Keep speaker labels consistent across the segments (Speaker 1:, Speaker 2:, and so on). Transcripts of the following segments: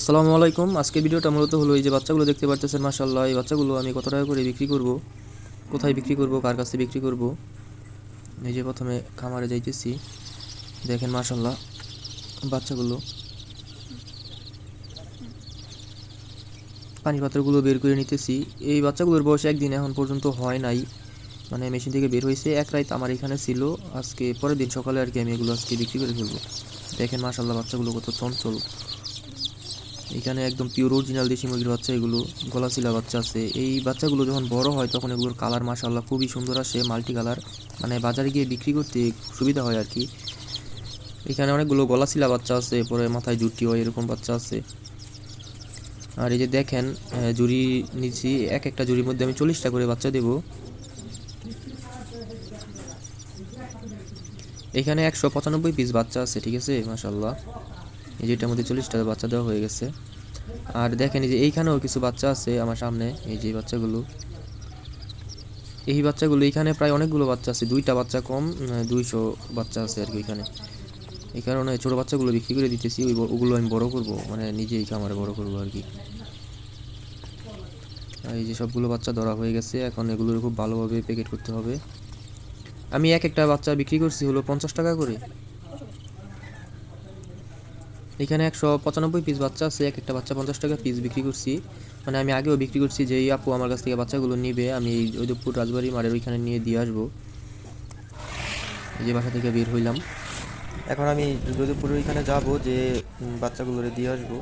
Speaker 1: আসসালামু আলাইকুম। আজকে ভিডিওটা মূলত হলো এই যে বাচ্চাগুলো দেখতে পারতেছেন মাশাল্লাহ এই বাচ্চাগুলো আমি কত টাকা করে বিক্রি করব? কোথায় বিক্রি করব? কার কাছে বিক্রি করব? এই যে প্রথমে খামারে যাইতেছি। দেখেন মাশাল্লাহ বাচ্চাগুলো। পানি পাত্রগুলো বের করে নিতেছি। এই বাচ্চাগুলোর বয়স একদিন এখন পর্যন্ত হয় নাই। মানে মেশিন থেকে বের হয়েছে। এক রাত আমার এখানে ছিল। আজকে পরের দিন সকালে আর কি আমি এগুলো আজকে বিক্রি করে ফেলব। দেখেন মাশাল্লাহ বাচ্চাগুলো কত চঞ্চল। এখানে একদম পিওর অরিজিনাল দেশি মুরগির বাচ্চা, এগুলো গলাচিলা বাচ্চা আছে। এই বাচ্চাগুলো যখন বড় হয়, তখন এগুলোর কালার মাশাল্লাহ খুবই সুন্দর আসে মাল্টি কালার মানে বাজারে গিয়ে বিক্রি করতে সুবিধা হয় আর কি এখানে অনেকগুলো গলাচিলা বাচ্চা আছে, পরে মাথায় জুটি হয়, এরকম বাচ্চা আছে। আর এই যে দেখেন জুড়ি নিচ্ছি, এক একটা জুড়ির মধ্যে আমি চল্লিশটা করে বাচ্চা দেব। এখানে একশো পঁচানব্বই পিস বাচ্চা আছে, ঠিক আছে মাশাল্লাহ এই যে মধ্যে চল্লিশটা বাচ্চা দেওয়া হয়ে গেছে। আর দেখেন এই যে এইখানেও কিছু বাচ্চা আছে আমার সামনে, এই যে বাচ্চাগুলো। এই বাচ্চাগুলো এখানে প্রায় অনেকগুলো বাচ্চা আছে, দুইটা বাচ্চা কম দুইশো বাচ্চা আছে আর কি এখানে এই কারণে ছোটো বাচ্চাগুলো বিক্রি করে দিতেছি, ওই ওগুলো আমি বড় করব মানে নিজেই খামারে বড় করব আর কি। এই যে সবগুলো বাচ্চা ধরা হয়ে গেছে, এখন এগুলোর খুব ভালোভাবে প্যাকেট করতে হবে। আমি এক একটা বাচ্চা বিক্রি করছি হলো পঞ্চাশ টাকা করে। এখানে একশো পঁচানব্বই পিস বাচ্চা আছে এক একটা বাচ্চা পঞ্চাশ টাকা পিস বিক্রি করছি। মানে আমি আগেও বিক্রি করছি যেই আপু আমার কাছ থেকে বাচ্চাগুলো নিবে আমি এই ঐদপুর রাজবাড়ি মারের ওইখানে নিয়ে দিয়ে আসব। যে বাসা থেকে বের হইলাম। এখন আমি যোধপুরের ওইখানে যাব যে উম, বাচ্চাগুলোরে দিয়ে আসব।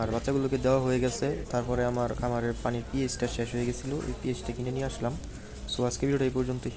Speaker 1: আর বাচ্চাগুলোকে দেওয়া হয়ে গেছে। তারপরে আমার খামারের পানির পিএইচটা শেষ হয়ে গেছিল এই পিএইচটা কিনে নিয়ে আসলাম। সো আজকে ভিডিওটা এই পর্যন্তই।